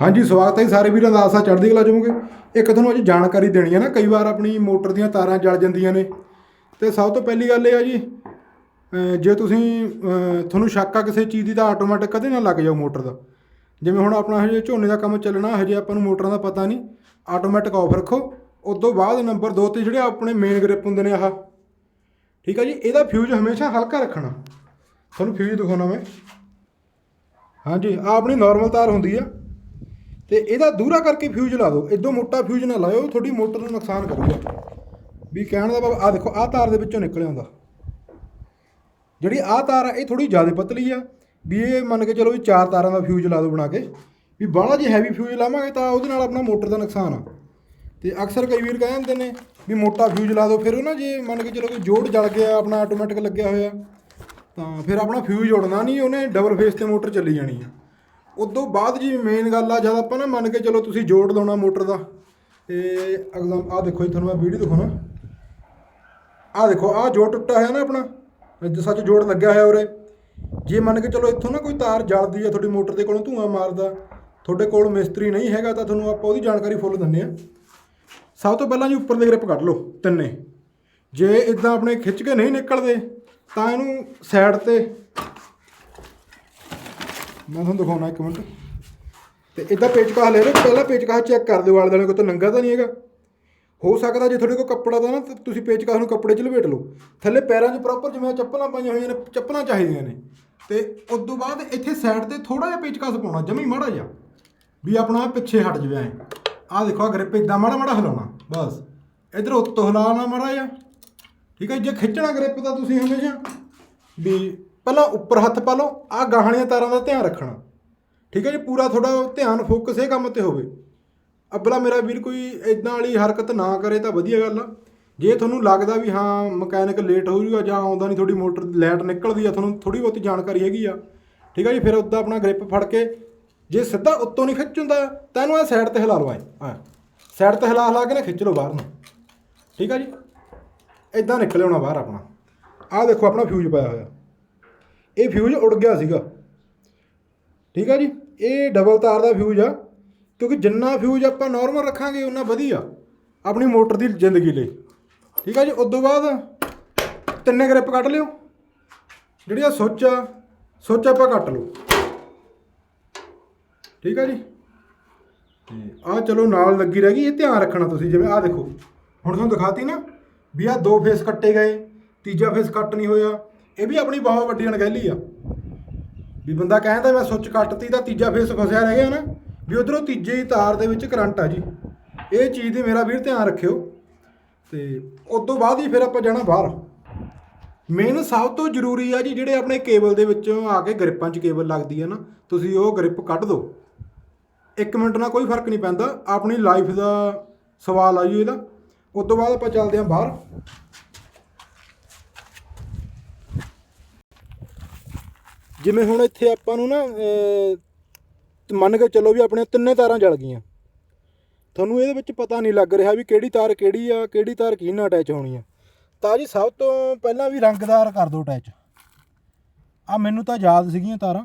ਹਾਂਜੀ, ਸਵਾਗਤ ਹੈ ਜੀ ਸਾਰੇ ਵੀਰਾਂ ਦਾ। ਆਸਾ ਚੜ੍ਹਦੀ ਕਲਾ ਚੋਂਗੇ ਇੱਕ ਤੁਹਾਨੂੰ ਅੱਜ ਜਾਣਕਾਰੀ ਦੇਣੀ ਹੈ ਨਾ, ਕਈ ਵਾਰ ਆਪਣੀ ਮੋਟਰ ਦੀਆਂ ਤਾਰਾਂ ਜਲ ਜਾਂਦੀਆਂ ਨੇ। ਤੇ ਸਭ ਤੋਂ ਪਹਿਲੀ ਗੱਲ ਇਹ ਆ ਜੀ ਜੇ ਤੁਸੀਂ ਤੁਹਾਨੂੰ ਸ਼ੱਕ ਆ ਕਿਸੇ ਚੀਜ਼ ਦੀ, ਤਾਂ ਆਟੋਮੈਟਿਕ ਕਦੇ ਨਾ ਲੱਗ ਜਾਓ ਮੋਟਰ ਦਾ। ਜਿਵੇਂ ਹੁਣ ਆਪਣਾ ਹਜੇ ਝੋਨੇ ਦਾ ਕੰਮ ਚੱਲਣਾ, ਹਜੇ ਆਪਾਂ ਨੂੰ ਮੋਟਰਾਂ ਦਾ ਪਤਾ ਨਹੀਂ। ਆਟੋਮੈਟਿਕ ਆਫ ਰੱਖੋ। ਉਸ ਤੋਂ ਬਾਅਦ ਨੰਬਰ 2 ਤੇ ਜਿਹੜੇ ਆਪਣੇ ਮੇਨ ਗ੍ਰਿਪ ਹੁੰਦੇ ਨੇ ਆਹ। ਠੀਕ ਆ ਜੀ, ਇਹਦਾ ਫਿਊਜ਼ ਹਮੇਸ਼ਾ ਹਲਕਾ ਰੱਖਣਾ। ਤੁਹਾਨੂੰ ਫਿਊਜ਼ ਦਿਖਾਉਣਾ ਮੈਂ। ਹਾਂਜੀ ਆ ਆਪਣੀ ਨਾਰਮਲ ਤਾਰ ਹੁੰਦੀ ਆ। ਤੇ ਇਹਦਾ ਦੂਰਾ ਕਰਕੇ ਫਿਊਜ਼ ਲਾ ਦਿਓ। ਇਦੋਂ ਮੋਟਾ ਫਿਊਜ਼ ਨਾ ਲਾਇਓ, ਤੁਹਾਡੀ ਮੋਟਰ ਨੂੰ ਨੁਕਸਾਨ ਕਰੂਗਾ। ਵੀ ਕਹਿਣ ਦਾ ਬਾਬਾ ਆ ਦੇਖੋ ਆ ਤਾਰ ਦੇ ਵਿੱਚੋਂ ਨਿਕਲ ਆਉਂਦਾ ਜਿਹੜੀ ਆ ਤਾਰ ਆ, ਇਹ ਥੋੜੀ ਜ਼ਿਆਦਾ ਪਤਲੀ ਆ। ਵੀ ਇਹ ਮੰਨ ਕੇ ਚਲੋ ਵੀ ਚਾਰ ਤਾਰਾਂ ਦਾ ਫਿਊਜ਼ ਲਾ ਦਿਓ ਬਣਾ ਕੇ। ਵੀ ਬਾਹਲਾ ਜੇ ਹੈਵੀ ਫਿਊਜ਼ ਲਾਵਾਂਗੇ ਤਾਂ ਉਹਦੇ ਨਾਲ ਆਪਣਾ ਮੋਟਰ ਦਾ ਨੁਕਸਾਨ ਆ। ਤੇ ਅਕਸਰ ਕਈ ਵੀਰ ਕਹਿ ਦਿੰਦੇ ਨੇ ਵੀ ਮੋਟਾ ਫਿਊਜ਼ ਲਾ ਦਿਓ, ਫਿਰ ਉਹ ਨਾ ਜੇ ਮੰਨ ਕੇ ਚਲੋ ਕੋਈ ਜੋੜ ਜਲ ਗਿਆ, ਆਪਣਾ ਆਟੋਮੈਟਿਕ ਲੱਗਿਆ ਹੋਇਆ, ਤਾਂ ਫਿਰ ਆਪਣਾ ਫਿਊਜ਼ ਉੜਨਾ ਨਹੀਂ, ਉਹਨੇ ਡਬਲ ਫੇਸ ਤੇ ਮੋਟਰ ਚੱਲੀ ਜਾਣੀ ਆ। ਉਦੋਂ ਬਾਅਦ ਜੀ ਮੇਨ ਗੱਲ ਆ, ਜਦ ਆਪਾਂ ਨਾ ਮੰਨ ਕੇ ਚਲੋ ਤੁਸੀਂ ਜੋੜ ਲਾਉਣਾ ਮੋਟਰ ਦਾ, ਤੇ ਐਗਜ਼ਾਮ ਆ ਦੇਖੋ ਜੀ, ਤੁਹਾਨੂੰ ਮੈਂ ਵੀਡੀਓ ਦਿਖਾਉਣਾ। ਆ ਦੇਖੋ ਆ ਜੋੜ ਟੁੱਟਾ ਹੋਇਆ ਨਾ ਆਪਣਾ ਜੇ ਸੱਚ ਜੋੜ ਲੱਗਿਆ ਹੋਇਆ ਉਰੇ। ਜੇ ਮੰਨ ਕੇ ਚਲੋ ਇੱਥੋਂ ਨਾ ਕੋਈ ਤਾਰ ਜਲਦੀ ਆ ਤੁਹਾਡੀ ਮੋਟਰ ਦੇ ਕੋਲੋਂ ਧੂਆਂ ਮਾਰਦਾ, ਤੁਹਾਡੇ ਕੋਲ ਮਿਸਤਰੀ ਨਹੀਂ ਹੈਗਾ, ਤਾਂ ਤੁਹਾਨੂੰ ਆਪਾਂ ਉਹਦੀ ਜਾਣਕਾਰੀ ਫੁੱਲ ਦਿੰਨੇ ਆ। ਸਭ ਤੋਂ ਪਹਿਲਾਂ ਜੀ ਉੱਪਰ ਦੇ ਗ੍ਰਿਪ ਕੱਢ ਲਓ, ਤਿੰਨੇ। ਜੇ ਇਦਾਂ ਆਪਣੇ ਖਿੱਚ ਕੇ ਨਹੀਂ ਨਿਕਲਦੇ, ਤਾਂ ਇਹਨੂੰ ਸਾਈਡ ਤੇ ਮੈਂ ਤੁਹਾਨੂੰ ਦਿਖਾਉਣਾ ਇੱਕ ਮਿੰਟ। ਤੇ ਇਦਾਂ ਪੇਚਕਾ ਲੈ ਲਓ ਪਹਿਲਾਂ ਪੇਚਕਾ ਚੈੱਕ ਕਰ ਦਿਓ ਆਲੇ ਦੁਆਲੇ ਕੋਈ ਤਾਂ ਨੰਗਾ ਤਾਂ ਨਹੀਂ ਹੈਗਾ। ਹੋ ਸਕਦਾ ਜੇ ਤੁਹਾਡੇ ਕੋਲ ਕੱਪੜਾ ਦਾ ਨਾ, ਤੇ ਤੁਸੀਂ ਪੇਚਕਾ ਨੂੰ ਕੱਪੜੇ 'ਚ ਲਪੇਟ ਲਓ। ਥੱਲੇ ਪੈਰਾਂ 'ਚ ਪ੍ਰੋਪਰ ਜਿਵੇਂ ਚੱਪਲਾਂ ਪਾਈਆਂ ਹੋਈਆਂ ਨੇ, ਚੱਪਲਾਂ ਚਾਹੀਦੀਆਂ ਨੇ। ਤੇ ਉਸ ਤੋਂ ਬਾਅਦ ਇੱਥੇ ਸਾਈਡ ਤੇ ਥੋੜਾ ਜਿਹਾ ਪੇਚਕਾ ਪਾਉਣਾ ਜਮੀ ਮਾੜਾ ਜਿਹਾ। ਵੀ ਆਪਣਾ ਪਿੱਛੇ ਹਟ ਜਾਵੇ ਐ। ਆਹ ਦੇਖੋ ਆ ਗ੍ਰਿਪ ਇਦਾਂ ਮਾੜਾ ਮਾੜਾ ਹਿਲਾਉਣਾ, ਬਸ। ਇਧਰ ਉੱਤੋਂ ਹਿਲਾਉਣਾ ਮਾੜਾ ਜਿਹਾ। ਠੀਕ ਹੈ, ਜੇ ਖਿੱਚਣਾ ਗ੍ਰਿਪ ਤਾਂ ਤੁਸੀਂ ਹਮੇਸ਼ਾ। ਵੀ ਪਹਿਲਾਂ ਉੱਪਰ ਹੱਥ ਪਾ ਲਓ ਆ ਗਾਹਣੀਆਂ ਤਾਰਾਂ ਦਾ ਧਿਆਨ ਰੱਖਣਾ। ਠੀਕ ਹੈ ਜੀ, ਪੂਰਾ ਤੁਹਾਡਾ ਧਿਆਨ ਫੋਕਸ ਇਹ ਕੰਮ ਤੇ ਹੋਵੇ। ਅੱਬਲਾ ਮੇਰਾ ਵੀਰ ਕੋਈ ਇਦਾਂ ਵਾਲੀ ਹਰਕਤ ਨਾ ਕਰੇ ਤਾਂ ਵਧੀਆ ਗੱਲ ਆ। ਜੇ ਤੁਹਾਨੂੰ ਲੱਗਦਾ ਵੀ ਹਾਂ, ਮਕੈਨਿਕ ਲੇਟ ਹੋ ਜੂਗਾ ਜਾਂ ਆਉਂਦਾ ਨਹੀਂ, ਤੁਹਾਡੀ ਮੋਟਰ ਲਾਈਟ ਨਿਕਲਦੀ ਆ, ਤੁਹਾਨੂੰ ਥੋੜੀ ਬਹੁਤੀ ਜਾਣਕਾਰੀ ਹੈਗੀ ਆ। ਠੀਕ ਆ ਜੀ, ਫਿਰ ਉੱਦਾਂ ਆਪਣਾ ਗ੍ਰਿਪ ਫੜ ਕੇ, ਜੇ ਸਿੱਧਾ ਉੱਤੋਂ ਨਹੀਂ ਖਿੱਚ ਹੁੰਦਾ, ਤਾਂ ਇਹਨੂੰ ਆ ਸਾਈਡ ਤੇ ਹਿਲਾ ਲਓ ਐ ਆ ਸਾਈਡ ਤੇ ਹਿਲਾ ਹਿਲਾ ਕੇ ਨਾ ਖਿੱਚ ਲਓ ਬਾਹਰ ਨੂੰ। ਠੀਕ ਆ ਜੀ ਇਦਾਂ ਨਿਕਲ ਆਉਣਾ ਬਾਹਰ ਆਪਣਾ। ਆਹ ਦੇਖੋ, ਆਪਣਾ ਫਿਊਜ਼ ਪਾਇਆ ਹੋਇਆ। ਇਹ ਫਿਊਜ਼ ਉੜ ਗਿਆ ਸੀਗਾ। ਠੀਕ ਆ ਜੀ? ਇਹ ਡਬਲ ਤਾਰ ਦਾ ਫਿਊਜ਼ ਆ, ਕਿਉਂਕਿ ਜਿੰਨਾ ਫਿਊਜ਼ ਆਪਾਂ ਨਾਰਮਲ ਰੱਖਾਂਗੇ, ਉਨਾ ਵਧੀਆ ਆਪਣੀ ਮੋਟਰ ਦੀ ਜ਼ਿੰਦਗੀ ਲਈ। ਠੀਕ ਆ ਜੀ? ਉਸ ਤੋਂ ਬਾਅਦ ਤਿੰਨੇ ਗ੍ਰਿਪ ਕੱਢ ਲਿਓ। ਜਿਹੜੀ ਆ ਸੁੱਚ ਆ, ਸੁੱਚ ਆਪਾਂ ਕੱਟ ਲਓ। ਠੀਕ ਆ ਜੀ? ਤੇ ਆ ਚਲੋ ਨਾਲ ਲੱਗੀ ਰਹਿ ਗਈ, ਇਹ ਧਿਆਨ ਰੱਖਣਾ ਤੁਸੀਂ ਜਿਵੇਂ ਆ ਦੇਖੋ। ਹੁਣ ਤੁਹਾਨੂੰ ਦਿਖਾਤੀ ਨਾ ਵੀ ਆ ਦੋ ਫੇਸ ਕੱਟੇ ਗਏ, ਤੀਜਾ ਫੇਸ ਕੱਟ ਨਹੀਂ ਹੋਇਆ। ਇਹ ਵੀ ਆਪਣੀ ਬਹੁਤ ਵੱਡੀ ਅਣਗਹਿਲੀ ਆ। ਵੀ ਬੰਦਾ ਕਹਿੰਦਾ ਮੈਂ ਸੁੱਚ ਕੱਟਤੀ ਤਾਂ ਤੀਜਾ ਫੇਸ ਫਸਿਆ ਰਹਿ ਗਿਆ ਨਾ। ਵੀ ਉਧਰੋਂ ਤੀਜੇ ਤਾਰ ਦੇ ਵਿੱਚ ਕਰੰਟ ਆ ਜੀ। ਇਹ ਚੀਜ਼ ਦੀ ਮੇਰਾ ਵੀਰ ਧਿਆਨ ਰੱਖਿਓ। ਤੇ ਉਸ ਤੋਂ ਬਾਅਦ ਹੀ ਫਿਰ ਆਪਾਂ ਜਾਣਾ ਬਾਹਰ। ਮੇਨ ਸਭ ਤੋਂ ਜ਼ਰੂਰੀ ਆ ਜੀ ਜਿਹੜੇ ਆਪਣੇ ਕੇਬਲ ਦੇ ਵਿੱਚੋਂ ਆ ਕੇ ਗ੍ਰਿਪਾਂ 'ਚ ਕੇਬਲ ਲੱਗਦੀ ਹੈ ਨਾ, ਤੁਸੀਂ ਉਹ ਗ੍ਰਿਪ ਕੱਢ ਦਿਓ ਇੱਕ ਮਿੰਟ ਨਾਲ ਕੋਈ ਫ਼ਰਕ ਨਹੀਂ ਪੈਂਦਾ। ਆਪਣੀ ਲਾਈਫ ਦਾ ਸਵਾਲ ਆ ਜੀ ਇਹਦਾ। ਉਸ ਤੋਂ ਬਾਅਦ ਆਪਾਂ ਚੱਲਦੇ ਹਾਂ ਬਾਹਰ। ਜਿਵੇਂ ਹੁਣ ਇੱਥੇ ਆਪਾਂ ਨੂੰ ਨਾ ਮੰਨ ਕੇ ਚੱਲੋ ਵੀ ਆਪਣੇ ਤਿੰਨੇ ਤਾਰਾਂ ਜਲ ਗਈਆਂ। ਤੁਹਾਨੂੰ ਇਹਦੇ ਵਿੱਚ ਪਤਾ ਨਹੀਂ ਲੱਗ ਰਿਹਾ ਵੀ ਕਿਹੜੀ ਤਾਰ ਕਿਹੜੀ ਆ, ਕਿਹੜੀ ਤਾਰ ਕੀ ਨਾਲ ਅਟੈਚ ਹੋਣੀ ਆ ਤਾਂ ਜੀ ਸਭ ਤੋਂ ਪਹਿਲਾਂ ਵੀ ਰੰਗਦਾਰ ਕਰ ਦਿਓ ਅਟੈਚ ਆ ਮੈਨੂੰ ਤਾਂ ਯਾਦ ਸੀਗੀਆਂ ਤਾਰਾਂ।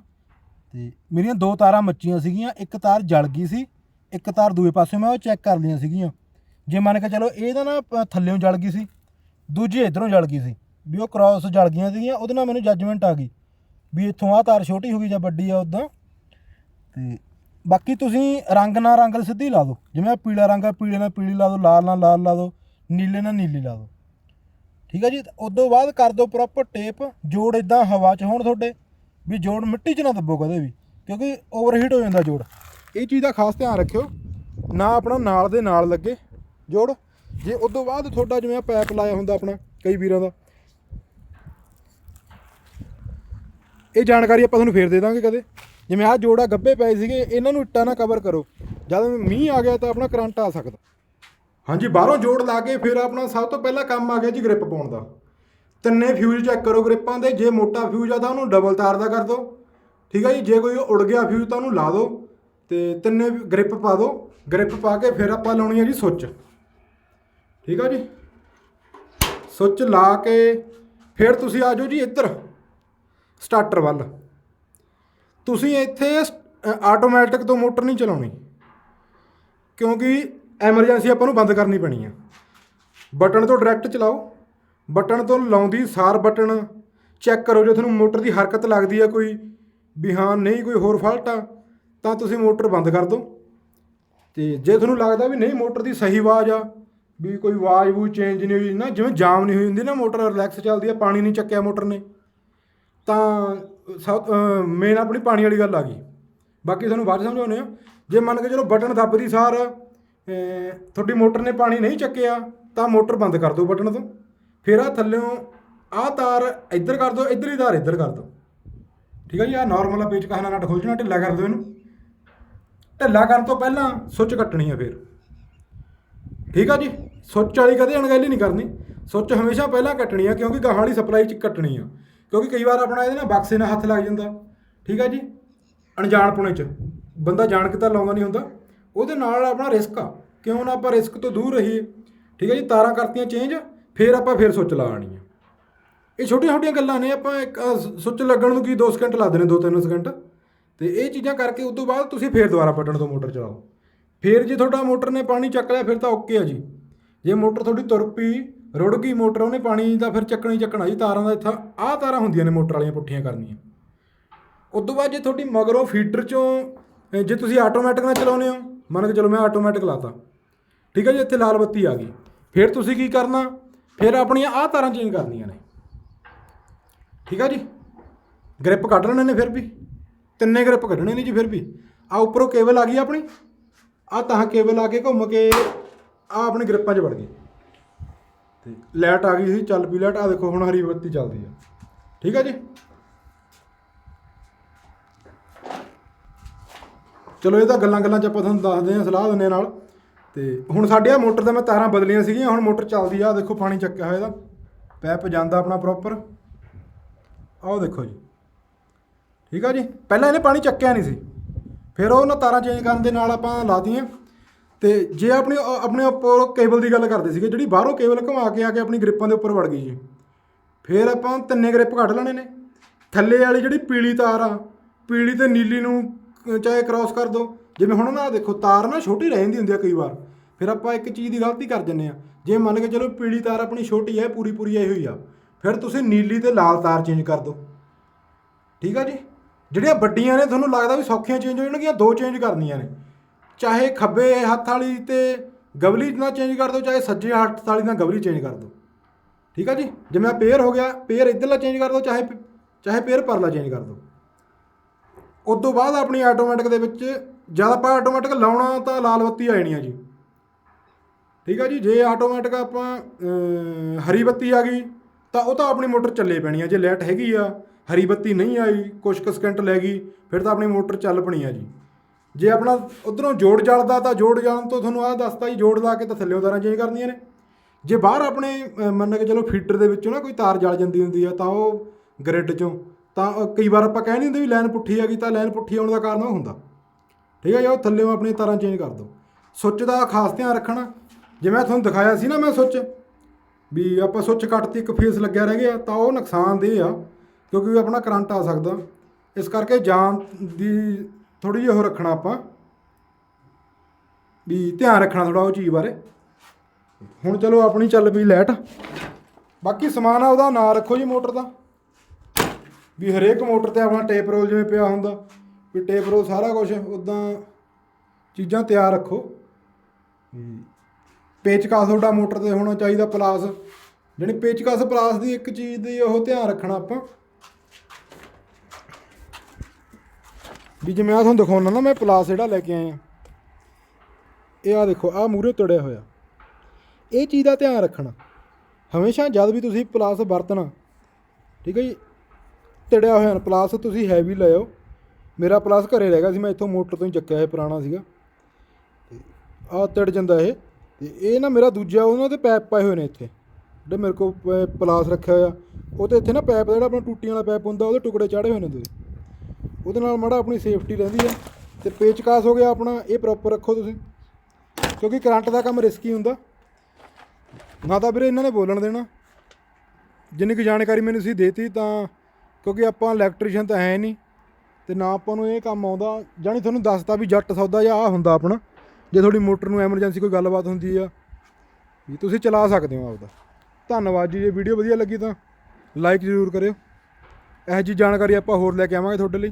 ਤੇ ਮੇਰੀਆਂ ਦੋ ਤਾਰਾਂ ਮੱਚੀਆਂ ਸੀਗੀਆਂ, ਇੱਕ ਤਾਰ ਜਲ ਗਈ ਸੀ, ਇੱਕ ਤਾਰ ਦੂਏ ਪਾਸੇ ਮੈਂ ਉਹ ਚੈੱਕ ਕਰ ਲਈਆਂ ਸੀਗੀਆਂ। ਜੇ ਮੰਨ ਕੇ ਚਲੋ ਇਹਦਾ ਨਾ ਪ- ਥੱਲਿਓਂ ਜਲ ਗਈ ਸੀ, ਦੂਜੀ ਇਧਰੋਂ ਜਲ ਗਈ ਸੀ, ਵੀ ਉਹ ਕ੍ਰਾਸ ਜਲ ਗਈਆਂ ਸੀਗੀਆਂ, ਉਹਦੇ ਨਾਲ ਮੈਨੂੰ ਜੱਜਮੈਂਟ ਆ ਗਈ। ਵੀ ਇੱਥੋਂ ਆ ਤਾਰ ਛੋਟੀ ਹੋ ਗਈ ਜਾਂ ਵੱਡੀ ਆ ਉਦਾਂ ਤੇ ਬਾਕੀ ਤੁਸੀਂ ਰੰਗ ਨਾਲ ਰੰਗ ਸਿੱਧੀ ਲਾ ਦਿਓ। ਜਿਵੇਂ ਆਹ ਪੀਲਾ ਰੰਗ ਆ, ਪੀਲੇ ਨਾਲ ਪੀਲੀ ਲਾ ਦਿਓ, ਲਾਲ ਨਾਲ ਲਾਲ ਲਾ ਦਿਓ, ਨੀਲੇ ਨਾਲ ਨੀਲੀ ਲਾ ਦਿਓ। ਠੀਕ ਹੈ ਜੀ? ਉਦੋਂ ਬਾਅਦ ਕਰ ਦਿਓ ਪ੍ਰੋਪਰ ਟੇਪ ਜੋੜ ਇਦਾਂ ਹਵਾ 'ਚ ਹੋਣ ਤੁਹਾਡੇ, ਵੀ ਜੋੜ ਮਿੱਟੀ 'ਚ ਨਾ ਦੱਬੋ ਕਦੇ ਵੀ, ਕਿਉਂਕਿ ਓਵਰਹੀਟ ਹੋ ਜਾਂਦਾ ਜੋੜ। ਇਹ ਚੀਜ਼ ਦਾ ਖਾਸ ਧਿਆਨ ਰੱਖਿਓ। ਨਾ ਆਪਣਾ ਨਾਲ ਦੇ ਨਾਲ ਲੱਗੇ ਜੋੜ। ਜੇ ਉਦੋਂ ਬਾਅਦ ਤੁਹਾਡਾ ਜਿਵੇਂ ਆ ਪੈਪ ਲਾਇਆ ਹੁੰਦਾ ਆਪਣਾ, ਕਈ ਵੀਰਾਂ ਦਾ ਇਹ ਜਾਣਕਾਰੀ ਆਪਾਂ ਤੁਹਾਨੂੰ ਫੇਰ ਦੇ ਦਾਂਗੇ ਕਦੇ। ਜਿਵੇਂ ਆਹ ਜੋੜਾ ਗੱਬੇ ਪਏ ਸੀਗੇ, ਇਹਨਾਂ ਨੂੰ ਇੱਟਾਂ ਨਾਲ ਕਵਰ ਕਰੋ। ਜਦ ਮੀਂਹ ਆ ਗਿਆ ਤਾਂ ਆਪਣਾ ਕਰੰਟ ਆ ਸਕਦਾ। ਹਾਂਜੀ, ਬਾਹਰੋਂ ਜੋੜ ਲਾ ਕੇ ਫਿਰ ਆਪਣਾ ਸਭ ਤੋਂ ਪਹਿਲਾਂ ਕੰਮ ਆ ਗਿਆ ਜੀ ਗ੍ਰਿਪ ਪਾਉਣ ਦਾ। ਤਿੰਨੇ ਫਿਊਜ਼ ਚੈੱਕ ਕਰੋ ਗ੍ਰਿਪਾਂ ਦੇ, ਜੇ ਮੋਟਾ ਫਿਊਜ਼ ਆ ਤਾਂ ਉਹਨੂੰ ਡਬਲ ਤਾਰ ਦਾ ਕਰ ਦਿਓ ਠੀਕ ਆ ਜੀ, ਜੇ ਕੋਈ ਉੜ ਗਿਆ ਫਿਊਜ਼ ਤਾਂ ਉਹਨੂੰ ਲਾ ਦਿਓ ਤੇ ਤਿੰਨੇ ਗ੍ਰਿਪ ਪਾ ਦਿਓ ਗ੍ਰਿਪ ਪਾ ਕੇ ਫਿਰ ਆਪਾਂ ਲਾਉਣੀ ਹੈ ਜੀ ਸੁੱਚ। ਠੀਕ ਆ ਜੀ? ਸੁੱਚ ਲਾ ਕੇ ਫਿਰ ਤੁਸੀਂ ਆ ਜਾਓ ਜੀ ਇੱਧਰ। ਸਟਾਰਟਰ ਵੱਲ। ਤੁਸੀਂ ਇੱਥੇ ਆਟੋਮੈਟਿਕ ਤੋਂ ਮੋਟਰ ਨਹੀਂ ਚਲਾਉਣੀ। ਕਿਉਂਕਿ ਐਮਰਜੈਂਸੀ ਆਪਾਂ ਨੂੰ ਬੰਦ ਕਰਨੀ ਪੈਣੀ ਆ। ਬਟਨ ਤੋਂ ਡਾਇਰੈਕਟ ਚਲਾਓ। ਬਟਨ ਤੋਂ ਲਾਉਂਦੀ ਸਾਰ ਬਟਨ ਚੈੱਕ ਕਰੋ ਜੇ ਤੁਹਾਨੂੰ ਮੋਟਰ ਦੀ ਹਰਕਤ ਲੱਗਦੀ ਆ ਕੋਈ, ਵੀ ਹਾਂ, ਨਹੀਂ, ਕੋਈ ਹੋਰ ਫਾਲਟ ਆ, ਤਾਂ ਤੁਸੀਂ ਮੋਟਰ ਬੰਦ ਕਰ ਦਿਓ। ਤੇ ਜੇ ਤੁਹਾਨੂੰ ਲੱਗਦਾ ਵੀ ਨਹੀਂ, ਮੋਟਰ ਦੀ ਸਹੀ ਆਵਾਜ਼ ਆ, ਵੀ ਕੋਈ ਆਵਾਜ਼ ਵੂ ਚੇਂਜ ਨਹੀਂ ਹੋਈ, ਨਾ ਜਿਵੇਂ ਜਾਮ ਨਹੀਂ ਹੋਈ ਹੁੰਦੀ, ਨਾ ਮੋਟਰ ਰਿਲੈਕਸ ਚੱਲਦੀ ਆ, ਪਾਣੀ ਨਹੀਂ ਚੱਕਿਆ ਮੋਟਰ ਨੇ। ਤਾਂ, ਸਭ ਮੇਨ ਆਪਣੀ ਪਾਣੀ ਵਾਲੀ ਗੱਲ ਆ ਗਈ। ਬਾਕੀ ਤੁਹਾਨੂੰ ਬਾਅਦ 'ਚ ਸਮਝਾਉਂਦੇ ਆ ਜੇ ਮੰਨ ਕੇ ਚਲੋ ਬਟਨ ਦੱਬਦੀ ਸਾਰ ਤੁਹਾਡੀ ਮੋਟਰ ਨੇ ਪਾਣੀ ਨਹੀਂ ਚੱਕਿਆ, ਤਾਂ ਮੋਟਰ ਬੰਦ ਕਰ ਦਿਓ ਬਟਨ ਤੋਂ। ਫਿਰ ਆ ਥੱਲਿਓਂ ਆਹ ਤਾਰ ਇੱਧਰ ਕਰ ਦਿਓ, ਇੱਧਰ ਹੀ ਤਾਰ ਇੱਧਰ ਕਰ ਦਿਓ। ਠੀਕ ਹੈ ਜੀ ਆ ਨਾਰਮਲ ਆ ਪੇਚ ਕਹਨਾ ਨਟ ਖੋਲ ਜਣਾ ਢਿੱਲਾ ਕਰ ਦਿਓ ਇਹਨੂੰ। ਢਿੱਲਾ ਕਰਨ ਤੋਂ ਪਹਿਲਾਂ ਸੁੱਚ ਕੱਟਣੀ ਆ ਫਿਰ। ਠੀਕ ਆ ਜੀ, ਸੁੱਚ ਵਾਲੀ ਕਦੇ ਅਣਗਹਿਲੀ ਨਹੀਂ ਕਰਨੀ। ਸੁੱਚ ਹਮੇਸ਼ਾ ਪਹਿਲਾਂ ਕੱਟਣੀ ਆ, ਕਿਉਂਕਿ ਗਾਹਾਂ ਵਾਲੀ ਸਪਲਾਈ ਚ ਕੱਟਣੀ ਆ। ਕਿਉਂਕਿ ਕਈ ਵਾਰ ਆਪਣਾ ਇਹਦੇ ਨਾਲ ਬਕਸੇ ਨਾਲ ਹੱਥ ਲੱਗ ਜਾਂਦਾ। ਠੀਕ ਆ ਜੀ? ਅਣਜਾਣਪੁਣੇ ਚ। ਬੰਦਾ ਜਾਣ ਕੇ ਤਾਂ ਲਾਉਂਦਾ ਨਹੀਂ ਹੁੰਦਾ। ਉਹਦੇ ਨਾਲ ਆਪਣਾ ਰਿਸਕ ਆ। ਕਿਉਂ ਨਾ ਆਪਾਂ ਰਿਸਕ ਤੋਂ ਦੂਰ ਰਹੀਏ। ਠੀਕ ਹੈ ਜੀ? ਤਾਰਾਂ ਕਰਤੀਆਂ ਚੇਂਜ ਫਿਰ ਆਪਾਂ ਫਿਰ ਸੁੱਚ ਲਾ ਆਣੀ ਆ ਇਹ ਛੋਟੀਆਂ ਛੋਟੀਆਂ ਗੱਲਾਂ ਨੇ। ਆਪਾਂ ਇੱਕ ਸੁੱਚ ਲੱਗਣ ਨੂੰ ਕੀ 2 ਸਕਿੰਟ ਲਾ ਦੇਣੇ 2-3 ਸਕਿੰਟ ਤੇ ਇਹ ਚੀਜ਼ਾਂ ਕਰਕੇ ਉਸ ਤੋਂ ਬਾਅਦ ਤੁਸੀਂ ਫੇਰ ਦੁਬਾਰਾ ਬਟਨ ਤੋਂ ਮੋਟਰ ਚਲਾਓ। ਫੇਰ ਜੇ ਤੁਹਾਡਾ ਮੋਟਰ ਨੇ ਪਾਣੀ ਚੱਕ ਲਿਆ, ਫਿਰ ਤਾਂ ਓਕੇ ਆ ਜੀ। ਜੇ ਮੋਟਰ ਤੁਹਾਡੀ ਤੁਰ ਪਈ ਰੁੜ ਗਈ ਮੋਟਰ, ਉਹਨੇ ਪਾਣੀ ਤਾਂ ਫਿਰ ਚੱਕਣਾ ਹੀ ਚੱਕਣਾ ਜੀ, ਤਾਰਾਂ ਦਾ ਇੱਥਾ, ਆਹ ਤਾਰਾਂ ਹੁੰਦੀਆਂ ਨੇ ਮੋਟਰ ਵਾਲੀਆਂ ਪੁੱਠੀਆਂ ਕਰਨੀਆਂ। ਉਸ ਤੋਂ ਬਾਅਦ ਜੇ ਤੁਹਾਡੀ ਮਗਰੋਂ ਫੀਡਰ ਚੋਂ ਜੇ ਤੁਸੀਂ ਆਟੋਮੈਟਿਕ ਨਾਲ ਚਲਾਉਂਦੇ ਹੋ, ਮੰਨ ਕੇ ਚਲੋ ਮੈਂ ਆਟੋਮੈਟਿਕ ਲਾਤਾ, ਠੀਕ ਹੈ ਜੀ, ਇੱਥੇ ਲਾਲ ਬੱਤੀ ਆ ਗਈ। ਫਿਰ ਤੁਸੀਂ ਕੀ ਕਰਨਾ? ਫਿਰ ਆਪਣੀਆਂ ਆਹ ਤਾਰਾਂ ਚੇਂਜ ਕਰਨੀਆਂ ਨੇ। ਠੀਕ ਆ ਜੀ? ਗ੍ਰਿਪ ਕੱਢ ਲੈਣੇ ਨੇ ਫਿਰ ਵੀ। ਤਿੰਨੇ ਗ੍ਰਿਪ ਕੱਢਣੇ ਨੇ ਜੀ ਫਿਰ ਵੀ। ਆ ਉੱਪਰੋਂ ਕੇਬਲ ਆ ਗਈ ਆਪਣੀ। ਆ ਤਾਂ ਕੇਬਲ ਆ ਕੇ ਘੁੰਮ ਕੇ ਆ ਆਪਣੇ ਗ੍ਰਿਪਾਂ 'ਚ ਵੜ ਗਈ। ਤੇ ਲਾਈਟ ਆ ਗਈ ਸੀ, ਚੱਲ ਪਈ ਲਾਈਟ ਆ ਦੇਖੋ ਹੁਣ ਹਰੀ ਬੱਤੀ ਚੱਲਦੀ ਆ। ਠੀਕ ਆ ਜੀ? ਚਲੋ, ਇਹ ਤਾਂ ਗੱਲਾਂ ਗੱਲਾਂ 'ਚ ਆਪਾਂ ਤੁਹਾਨੂੰ ਦੱਸਦੇ ਹਾਂ, ਸਲਾਹ ਦਿੰਦੇ ਹਾਂ ਨਾਲ। ਤੇ ਹੁਣ ਸਾਡੇ ਆ ਮੋਟਰ ਦਾ ਮੈਂ ਤਾਰਾਂ ਬਦਲੀਆਂ ਸੀਗੀਆਂ, ਹੁਣ ਮੋਟਰ ਚੱਲਦੀ ਆ, ਆਹ ਦੇਖੋ ਪਾਣੀ ਚੱਕਿਆ ਹੋਇਆ ਇਹਦਾ। ਪੈਪ ਜਾਂਦਾ ਆਪਣਾ ਪ੍ਰੋਪਰ ਆਓ ਦੇਖੋ ਜੀ। ਠੀਕ ਆ ਜੀ? ਪਹਿਲਾਂ ਇਹਨੇ ਪਾਣੀ ਚੱਕਿਆ ਨਹੀਂ ਸੀ। ਫਿਰ ਉਹ ਨਾ ਤਾਰਾਂ ਚੇਂਜ ਕਰਨ ਦੇ ਨਾਲ ਆਪਾਂ ਲਾਤੀਆਂ। ਤੇ ਜੇ ਆਪਣੀ ਆਪਣੇ ਉੱਪਰ ਕੇਬਲ ਦੀ ਗੱਲ ਕਰਦੇ ਸੀਗੇ, ਜਿਹੜੀ ਬਾਹਰੋਂ ਕੇਬਲ ਘੁਮਾ ਕੇ ਆ ਕੇ ਆਪਣੀ ਗ੍ਰਿਪਾਂ ਦੇ ਉੱਪਰ ਵੜ ਗਈ ਜੀ। ਫਿਰ ਆਪਾਂ ਤਿੰਨੇ ਗ੍ਰਿਪ ਕੱਢ ਲੈਣੇ ਨੇ। ਥੱਲੇ ਵਾਲੀ ਜਿਹੜੀ ਪੀਲੀ ਤਾਰ ਆ, ਪੀਲੀ ਤੇ ਨੀਲੀ ਨੂੰ ਚਾਹੇ ਕ੍ਰਾਸ ਕਰ ਦੋ। ਜਿਵੇਂ ਹੁਣ ਨਾ ਦੇਖੋ, ਤਾਰ ਨਾ ਛੋਟੀ ਰਹਿ ਜਾਂਦੀ ਹੁੰਦੀ ਆ ਕਈ ਵਾਰ। ਫਿਰ ਆਪਾਂ ਇੱਕ ਚੀਜ਼ ਦੀ ਗਲਤੀ ਕਰ ਜੰਨੇ ਆ। ਜੇ ਮੰਨ ਕੇ ਚਲੋ ਪੀਲੀ ਤਾਰ ਆਪਣੀ ਛੋਟੀ ਹੈ ਪੂਰੀ ਪੂਰੀ ਆਈ ਹੋਈ ਆ। ਫਿਰ ਤੁਸੀਂ ਨੀਲੀ ਤੇ ਲਾਲ ਤਾਰ ਚੇਂਜ ਕਰ ਦਿਓ ਠੀਕ ਆ ਜੀ? ਜਿਹੜੀਆਂ ਵੱਡੀਆਂ ਨੇ, ਤੁਹਾਨੂੰ ਲੱਗਦਾ ਵੀ ਸੌਖੀਆਂ ਚੇਂਜ ਹੋ ਜਾਣਗੀਆਂ, ਦੋ ਚੇਂਜ ਕਰਨੀਆਂ ਨੇ। ਚਾਹੇ ਖੱਬੇ ਹੱਥ ਵਾਲੀ ਤੇ ਗਵਲੀ ਨਾਲ ਚੇਂਜ ਕਰ ਦਿਓ, ਚਾਹੇ ਸੱਜੇ ਹੱਥ ਵਾਲੀ ਨਾਲ ਗਵਲੀ ਚੇਂਜ ਕਰ ਦਿਓ। ਠੀਕ ਆ ਜੀ? ਜਿਵੇਂ ਪੇਅਰ ਹੋ ਗਿਆ ਪੇਅਰ ਇੱਧਰਲਾ ਚੇਂਜ ਕਰ ਦਿਓ, ਚਾਹੇ ਚਾਹੇ ਪੇਅਰ ਪਰਲਾ ਚੇਂਜ ਕਰ ਦਿਓ। ਉਸ ਤੋਂ ਬਾਅਦ ਆਪਣੀ ਆਟੋਮੈਟਿਕ ਦੇ ਵਿੱਚ ਜਦ ਆਪਾਂ ਆਟੋਮੈਟਿਕ ਲਾਉਣਾ ਤਾਂ ਲਾਲ ਬੱਤੀ ਆ ਜਾਣੀ ਆ ਜੀ। ਠੀਕ ਆ ਜੀ? ਜੇ ਆਟੋਮੈਟਿਕ ਆਪਾਂ ਹਰੀ ਬੱਤੀ ਆ ਗਈ, ਤਾਂ ਉਹ ਤਾਂ ਆਪਣੀ ਮੋਟਰ ਚੱਲੇ ਪੈਣੀ ਆ। ਜੇ ਲਾਈਟ ਹੈਗੀ ਆ, ਹਰੀ ਬੱਤੀ ਨਹੀਂ ਆਈ, ਕੁਛ ਕੁ ਸਕਿੰਟ ਲੈ ਗਈ, ਫਿਰ ਤਾਂ ਆਪਣੀ ਮੋਟਰ ਚੱਲ ਪਣੀ ਆ ਜੀ। ਜੇ ਆਪਣਾ ਉਧਰੋਂ ਜੋੜ ਜਲਦਾ ਤਾਂ ਜੋੜ ਜਾਣ ਤੋਂ ਤੁਹਾਨੂੰ ਆਹ ਦੱਸਤਾ ਜੀ, ਜੋੜ ਲਾ ਕੇ ਤਾਂ ਥੱਲੇੋਂ ਤਾਰਾਂ ਚੇਂਜ ਕਰਨੀਆਂ ਨੇ। ਜੇ ਬਾਹਰ ਆਪਣੇ ਮੰਨ ਕੇ ਚਲੋ ਫੀਡਰ ਦੇ ਵਿੱਚੋਂ ਨਾ ਕੋਈ ਤਾਰ ਜਲ ਜਾਂਦੀ ਹੁੰਦੀ ਆ, ਤਾਂ ਉਹ ਗ੍ਰਿਡ ਚੋਂ, ਤਾਂ ਕਈ ਵਾਰ ਆਪਾਂ ਕਹਿ ਨਹੀਂ ਹੁੰਦੇ ਵੀ ਲਾਈਨ ਪੁੱਠੀ ਆ ਗਈ ਤਾਂ ਲਾਈਨ ਪੁੱਠੀ ਆਉਣ ਦਾ ਕਾਰਨ ਉਹ ਹੁੰਦਾ। ਠੀਕ ਹੈ ਜੀ, ਉਹ ਥੱਲੇੋਂ ਆਪਣੀ ਤਾਰਾਂ ਚੇਂਜ ਕਰ ਦਿਓ। ਸੁੱਚ ਦਾ ਖਾਸ ਧਿਆਨ ਰੱਖਣਾ। ਜਿਵੇਂ ਮੈਂ ਤੁਹਾਨੂੰ ਦਿਖਾਇਆ ਸੀ ਨਾ ਮੈਂ ਸੁੱਚ, ਵੀ ਆਪਾਂ ਸੁੱਚ ਕੱਟਤੀ, ਇੱਕ ਫੇਸ ਲੱਗਿਆ ਰਹਿ ਗਿਆ, ਤਾਂ ਉਹ ਨੁਕਸਾਨਦੇਹ ਆ, ਕਿਉਂਕਿ ਆਪਣਾ ਕਰੰਟ ਆ ਸਕਦਾ। ਇਸ ਕਰਕੇ ਜਾਨ ਦੀ ਥੋੜੀ ਜਿਹੀ ਉਹ ਰੱਖਣਾ ਆਪਾਂ, ਵੀ ਧਿਆਨ ਰੱਖਣਾ ਥੋੜਾ ਉਹ ਚੀਜ਼ ਬਾਰੇ। ਹੁਣ ਚਲੋ ਆਪਣੀ ਚੱਲ ਪਈ ਲਾਈਟ। ਬਾਕੀ ਸਮਾਨ ਆ ਉਹਦਾ ਨਾਂ ਰੱਖੋ ਜੀ ਮੋਟਰ ਦਾ। ਵੀ ਹਰੇਕ ਮੋਟਰ ਤੇ ਆਪਣਾ ਟੇਪ ਰੋਲ ਜਿਵੇਂ ਪਿਆ ਹੁੰਦਾ, ਵੀ ਟੇਪ ਰੋਲ ਸਾਰਾ ਕੁਝ ਉਦਾਂ ਚੀਜ਼ਾਂ ਤਿਆਰ ਰੱਖੋ। ਵੀ ਪੇਚਕਸ ਤੁਹਾਡਾ ਮੋਟਰ ਤੇ ਹੋਣਾ ਚਾਹੀਦਾ ਪਲਾਸ। ਜਿਹੜੀ ਪੇਚਕਸ ਪਲਾਸ ਦੀ ਇੱਕ ਚੀਜ਼ ਦੀ ਉਹ ਧਿਆਨ ਰੱਖਣਾ ਆਪਾਂ। ਵੀ ਜਿਵੇਂ ਆ ਤੁਹਾਨੂੰ ਦਿਖਾਉਣਾ ਨਾ ਮੈਂ ਪਲਾਸ ਜਿਹੜਾ ਲੈ ਕੇ ਆਇਆ ਇਹ ਆ ਦੇਖੋ ਆ ਮੂਰੇ ਤੜਿਆ ਹੋਇਆ। ਇਹ ਚੀਜ਼ ਦਾ ਧਿਆਨ ਰੱਖਣਾ। ਹਮੇਸ਼ਾ ਜਦ ਵੀ ਤੁਸੀਂ ਪਲਾਸ ਵਰਤਣਾ, ਠੀਕ ਹੈ ਜੀ, ਤੜਿਆ ਹੋਇਆ ਪਲਾਸ ਤੁਸੀਂ ਹੈਵੀ ਲਿਓ ਮੇਰਾ ਪਲਾਸ ਘਰੇ ਰਹਿ ਗਿਆ ਸੀ, ਮੈਂ ਇੱਥੋਂ ਮੋਟਰ ਤੋਂ ਹੀ ਚੱਕਿਆ ਇਹ ਪੁਰਾਣਾ ਸੀਗਾ। ਆ ਤੜ ਜਾਂਦਾ ਇਹ। ਤੇ ਇਹ ਨਾ ਮੇਰਾ ਦੂਜਾ, ਉਹਨਾਂ ਦੇ ਪੈਪ ਪਾਏ ਹੋਏ ਨੇ ਇੱਥੇ। ਜਿਹੜੇ ਮੇਰੇ ਕੋਲ ਪਲਾਸ ਰੱਖਿਆ ਹੋਇਆ, ਉਹ ਤੇ ਇੱਥੇ ਨਾ ਪੈਪ ਜਿਹੜਾ ਆਪਣਾ ਟੂਟੀਆਂ ਵਾਲਾ ਪੈਪ ਹੁੰਦਾ, ਉਹਦੇ ਟੁਕੜੇ ਚਾੜੇ ਹੋਏ ਨੇ ਦੋ ਉਹਦੇ ਨਾਲ ਮਾੜਾ ਆਪਣੀ ਸੇਫਟੀ ਰਹਿੰਦੀ ਹੈ ਤੇ ਪੇਚਕਾਸ ਹੋ ਗਿਆ ਆਪਣਾ, ਇਹ ਪ੍ਰੋਪਰ ਰੱਖੋ ਤੁਸੀਂ। ਕਿਉਂਕਿ ਕਰੰਟ ਦਾ ਕੰਮ ਰਿਸਕੀ ਹੁੰਦਾ। ਨਾ ਤਾਂ ਵੀਰੇ ਇਹਨਾਂ ਨੇ ਬੋਲਣ ਦੇਣਾ। ਜਿੰਨੀ ਕੁ ਜਾਣਕਾਰੀ ਮੈਨੂੰ ਤੁਸੀਂ ਦੇਤੀ ਤਾਂ ਕਿਉਂਕਿ ਆਪਾਂ ਇਲੈਕਟ੍ਰੀਸ਼ੀਅਨ ਤਾਂ ਹੈ ਨਹੀਂ। ਤੇ ਨਾ ਆਪਾਂ ਨੂੰ ਇਹ ਕੰਮ ਆਉਂਦਾ। ਜਾਣੀ ਤੁਹਾਨੂੰ ਦੱਸਤਾ ਵੀ ਜੱਟ ਸੌਦਾ ਜਾਂ ਆ ਹੁੰਦਾ ਆਪਣਾ। ਜੇ ਤੁਹਾਡੀ ਮੋਟਰ ਨੂੰ ਐਮਰਜੈਂਸੀ ਕੋਈ ਗੱਲਬਾਤ ਹੁੰਦੀ ਆ, ਵੀ ਤੁਸੀਂ ਚਲਾ ਸਕਦੇ ਹੋ ਆਪਦਾ। ਧੰਨਵਾਦ ਜੀ, ਜੇ ਵੀਡੀਓ ਵਧੀਆ ਲੱਗੀ ਤਾਂ ਲਾਈਕ ਜ਼ਰੂਰ ਕਰਿਓ। ਇਹੋ ਜਿਹੀ ਜਾਣਕਾਰੀ ਆਪਾਂ ਹੋਰ ਲੈ ਕੇ ਆਵਾਂਗੇ ਤੁਹਾਡੇ ਲਈ।